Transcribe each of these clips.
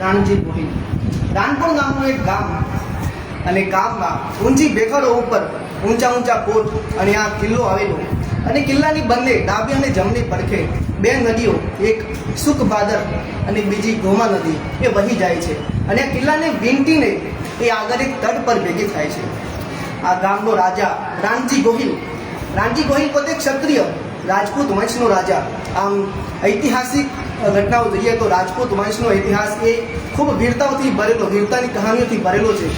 રાણજી ગોહિલ રાણપુર નામનું એક ગામ અને ગામમાં ઊંચી ભેખડો ઉપર ઊંચા ઊંચા કોટ અને આ કિલ્લો આવેલો. અને કિલ્લાની બંને ડાબી અને જમણી પડખે બે નદીઓ, એક સુખભાદર અને બીજી ગોમા નદી, એ વહી જાય છે. અને આ કિલ્લાને વીંટીને એ આગળ એક તટ પર ભેગી થાય છે. આ ગામનો રાજા રાણજી ગોહિલ. રાણજી ગોહિલ પોતે ક્ષત્રિય રાજપૂત વંશનો રાજા. આમ ઐતિહાસિક ઘટનાઓ જોઈએ તો રાજપૂત વંશનો ઇતિહાસ એ ખૂબ વીરતાઓથી ભરેલો, વીરતાની કહાનીઓથી ભરેલો છે.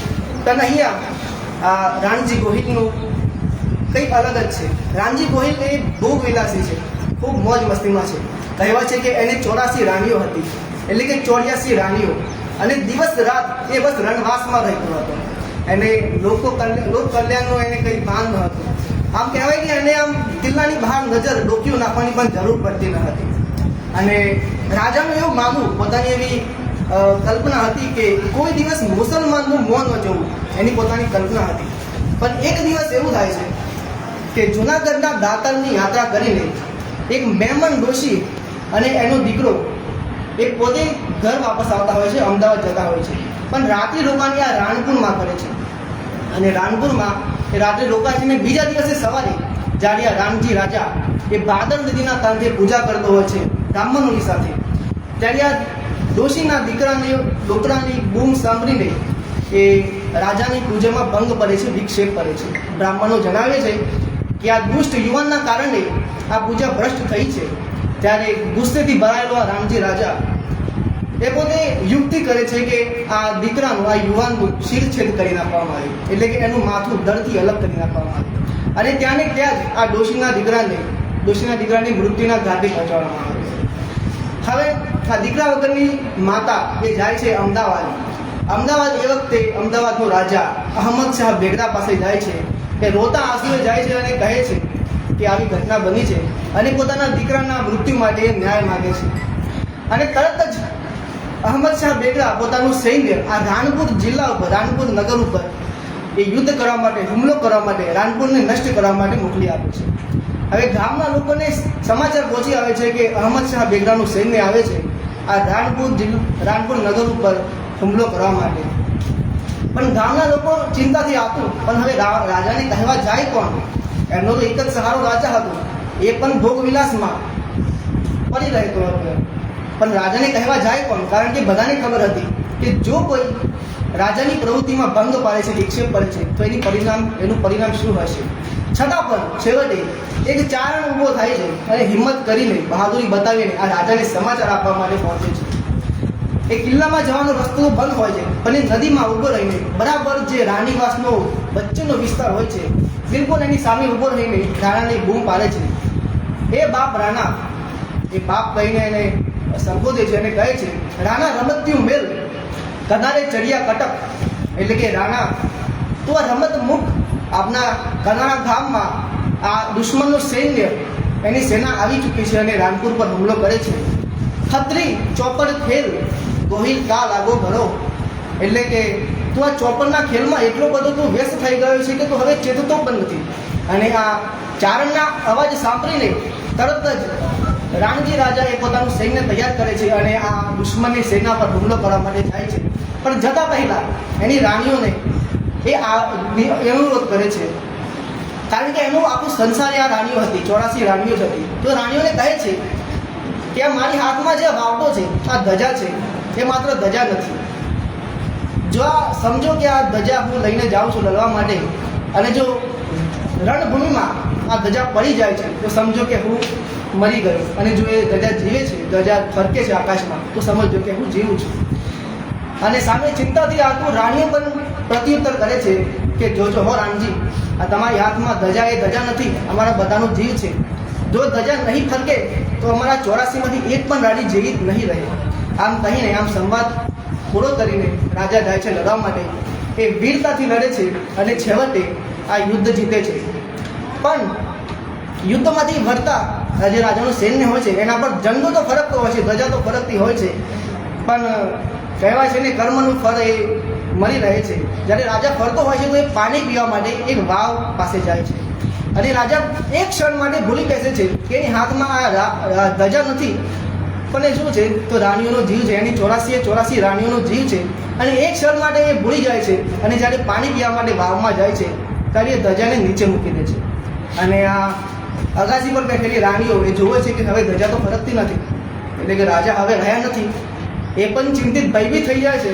પણ અહીંયા રાણજી ગોહિલનું કંઈક અલગ જ છે. રાણજી ગોહિલ એ બહુ વિલાસી છે. ખૂબ મોજ મસ્તીમાં છે. કહેવાય છે કે એને ચોરાસી રાણીઓ હતી. એટલે કે ચોર્યાસી રાણીઓ. અને દિવસ રાત એ બસ રણવાસમાં રહેતો હતો. એને લોકો લોક કલ્યાણનું એને કંઈ ભાન ન હતું. આમ કહેવાય કે એને આમ કિલ્લાની બહાર નજર ડોકીઓ નાખવાની પણ જરૂર પડતી ન હતી. અને રાજાનું એવું માનવું, પોતાની એવી કલ્પના હતી કે કોઈ દિવસ મુસલમાનનું મોં ન જવું. એની પોતાની કલ્પના હતી. પણ એક દિવસ એવું થાય છે કે જુનાગઢના દાતરની યાત્રા કરીને એક મહેમાન ડોશી અને એનો દીકરો એ પોતે ઘર વાપસ આવતા હોય છે, અમદાવાદ જતા હોય છે. પણ રાત્રિ રોકાણી આ રાણપુરમાં કરે છે. અને રાણપુરમાં એ રાત્રે રોકાય બીજા દિવસે સવારે જ્યારે રામજી રાજા એ ભાદર નદીના કાંઠે પૂજા કરતો હોય છે. બ્રાહ્મણોની સાથે. ત્યારે આ ડોશીના દીકરાને ડોકરાની બૂમ સાંભળીને એ રાજાની પૂજામાં ભંગ પડે છે, વિક્ષેપ પડે છે. બ્રાહ્મણો જણાવે છે કે આ દુષ્ટ યુવાનના કારણે આ પૂજા ભ્રષ્ટ થઈ છે. ત્યારે ગુસ્સેથી ભરાયેલો આ રામજી રાજા એ પોતે યુક્તિ કરે છે કે આ દીકરાનું, આ યુવાનનું શિરછેદ કરી નાખવામાં આવે એટલે કે એનું માથું દળથી અલગ કરી નાખવામાં આવે અને ત્યાંને ત્યાં જ આ ડોશીના દીકરાને ડોશીના દીકરાની મૃત્યુના ઘાટે પહોંચાડવામાં આવે હવે દીકરા વગરની માતા એ જાય છે અમદાવાદ. અમદાવાદ એ વખતે અમદાવાદનો રાજા અહમદ શાહ બેગડા પાસે જાય છે એ રોતા આંસુએ જાય છે અને કહે છે કે આવી ઘટના બની છે અને પોતાના દીકરાના મૃત્યુ માટે ન્યાય માગે છે. અને તરત જ અહમદ શાહ બેગડા પોતાનું સૈન્ય આ રાણપુર જિલ્લા ઉપર રાણપુર નગર ઉપર એ યુદ્ધ કરવા માટે, હુમલો કરવા માટે રાણપુરને નષ્ટ કરવા માટે મોકલી આપે છે. હવે ગામના લોકોને સમાચાર પહોંચી આવે છે કે અહમદ શાહ બેગડાનું સૈન્ય આવે છે. આ રાણપુર રાણપુર નગર ઉપર હુમલો કરવા માટે. પણ ગામના લોકો ચિંતાથી આવતું પણ હવે રાજાને કહેવા જાય કોણ? એમનો તો એક જ સહારો રાજા હતો. એ પણ ભોગ વિલાસમાં પડી રહેતો હતો. પણ રાજાને કહેવા જાય કોણ? કારણ કે બધાને ખબર હતી કે જો કોઈ રાજાની પ્રવૃત્તિમાં ભંગ પાડે છે નિક્ષેપ પડે છે, તો એની પરિણામ, એનું પરિણામ શું હશે? છતાં પણ છેવટે એક ચારણ ઊભો થાય છે અને હિંમત કરીને બહાદુરી બતાવીને આ રાજાને સમાચાર આપવા માટે પહોંચે છે. એ કિલ્લામાં જવાનો રસ્તો બંધ હોય છે એ નદીમાં ઊભો રહીને બરાબર જે રાણીવાસનો વચ્ચેનો વિસ્તાર હોય છે, બિલકુલ એની સામે ઊભો રહીને રાણાની બૂમ પાડે છે. એ બાપ રાણા, એ બાપ કહીને એને સંબોધે છે અને કહે છે, રાણા રમત્યું મેલ કનારે ચડિયા કટક. એટલે કે, રાણા, તું આ રમત મુક આપના કનારા ગામમાં આ દુશ્મનનું સૈન્ય એની સેના આવી ચૂકી છે અને રામપુર પર હુમલો કરે છે. ખત્રી ચોપડ ખેલ ગોહિલ કા લાગો ભરો. એટલે કે તું આ ચોપડના ખેલમાં એટલો બધો તું વ્યસ્ત થઈ ગયો છે કે તું હવે ચેતતો પણ નથી. અને આ ચારણના અવાજ સાંભળીને તરત જ રાણજી રાજા એ પોતાનું સૈન્ય તૈયાર કરે છે અને આ દુશ્મનની સેના પર હુમલો કરવા માટે જાય છે. પણ જતા પહેલા એની રાણીઓને એ આ અનુરોધ કરે છે. કારણ કે એનું આખું સંસાર આ રાણીઓ હતી, ચોરાસી રાણીઓ જ હતી. તો રાણીઓને કહે છે કે આ મારી હાથમાં જે વાવટો છે, આ ધજા છે, એ માત્ર ધજા નથી. જો આ સમજો કે આ ધજા હું લઈને જાઉં છું લડવા માટે, અને જો રણભૂમિમાં આ ધજા પડી જાય છે, તો સમજો કે હું મરી ગયો. અને જો એ ધજા જીવે છે, ધજા ફરકે છે આકાશમાં, તો સમજો કે હું જીવું છું. અને સામે ચિંતાથી આતું રાણીઓ પણ પ્રત્યુત્તર કરે છે કે જોજો હો રામજી, આ તમારી હાથમાં ધજા એ ધજા નથી, અમારા બધાનો જીવ છે. જો ધજા નહીં ફરકે, તો અમારા ચોરાસીમાંથી એક પણ રાણી જીવિત નહીં રહે. આમ કહીને, આમ સંવાદ પૂરો કરીને રાજા જાય છે લડવા માટે. એ વીરતાથી લડે છે અને છેવટે આ યુદ્ધ જીતે છે. પણ યુદ્ધમાંથી વળતા જે રાજાનું સૈન્ય હોય છે, એના પર જંગો તો ફરકતો હોય છે, ધજા તો ફરકતી હોય છે. પણ કહેવાય છે ને, કર્મનું ફળ એ મળી રહે છે. જ્યારે રાજા ફરતો હોય છે તો એ પાણી પીવા માટે એક વાવ પાસે જાય છે. અને રાજા એક ક્ષણ માટે ભૂલી બેસે છે કે એની હાથમાં આ ધજા નથી. પણ એ શું છે? તો રાણીઓનો જીવ છે, એની ચોરાસી ચોરાસી રાણીઓનો જીવ છે. અને એક ક્ષણ માટે એ ભૂલી જાય છે. અને જ્યારે પાણી પીવા માટે વાવમાં જાય છે, ત્યારે એ ધજાને નીચે મૂકી દે છે. અને આ અગાસી પર બેઠેલી રાણીઓ એ જોવે છે કે હવે ધજા તો ફરકતી નથી. એટલે કે રાજા હવે રહ્યા નથી. એ પણ ચિંતિત ભયભીત થઈ જાય છે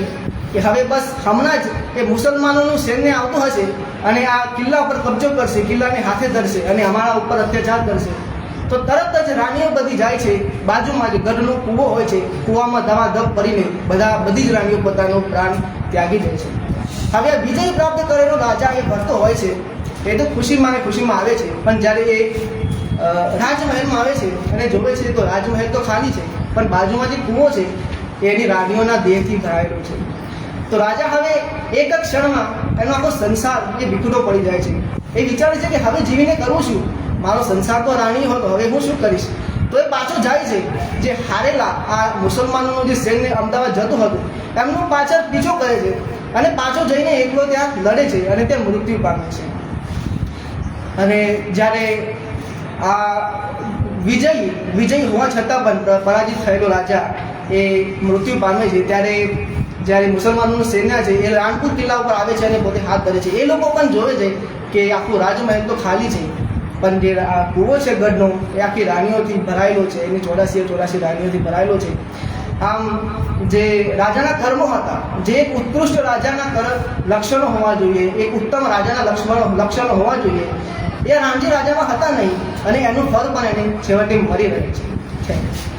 કે હવે બસ હમણાં જ એ મુસલમાનોનું સૈન્ય આવતું હશે અને આ કિલ્લા ઉપર કબજો કરશે, કિલ્લાને હાથે ધરશે અને અમારા ઉપર અત્યાચાર કરશે. તો તરત જ રાણીઓ બધી જાય છે, બાજુમાં જે ગઢનો કૂવો હોય છે, કૂવામાં દબ પડીને બધા, બધી જ રાણીઓ પોતાનો પ્રાણ ત્યાગી જાય છે. હવે વિજય પ્રાપ્ત કરેલો રાજા એ ભરતો હોય છે, એ તો ખુશીમાં ને ખુશીમાં આવે છે. પણ જ્યારે એ રાજમહેલમાં આવે છે અને જોવે છે તો રાજમહેલ તો ખાલી છે, પણ બાજુમાં જે કૂવો છે એની રાણીઓના દેહથી ભરાયેલો છે. તો રાજા હવે એક જ ક્ષણમાં એનો આખો સંસાર એ વિખૂટો પડી જાય છે. એ વિચારે છે કે હવે જીવીને કરું છું. મારો સંસાર તો રાણી હતો, હવે હું શું કરીશ? તો એ પાછો જાય છે. જે હારેલા આ મુસલમાનોનું જે સૈન્ય અમદાવાદ જતું હતું, એમનો પાછળ પીછો કરે છે અને પાછો જઈને એકલો ત્યાં લડે છે અને તે મૃત્યુ પામે છે. અને જ્યારે આ વિજય વિજય હોવા છતાં પણ પરાજિત થયેલો રાજા એ મૃત્યુ પામે છે, ત્યારે જ્યારે મુસલમાનોનું સેના છે, એ રાણપુર કિલ્લા ઉપર આવે છે અને પોતે હાથ ધરે છે. એ લોકો પણ જોવે છે કે આખું રાજમહેલ તો ખાલી છે, પણ જે આ કૂવો છે ગઢનો, એ આખી રાણીઓથી ભરાયેલો છે, એની ચોરાસી ચોરાસી રાણીઓથી ભરાયેલો છે. આમ જે રાજાના કર્મો હતા, જે એક ઉત્કૃષ્ટ રાજાના કર લક્ષણો હોવા જોઈએ, એક ઉત્તમ રાજાના લક્ષણો લક્ષણો હોવા જોઈએ, એ રામજી રાજામાં હતા નહીં, અને એનું ફળ પણ એને છેવટે મળી રહે છે. Thank you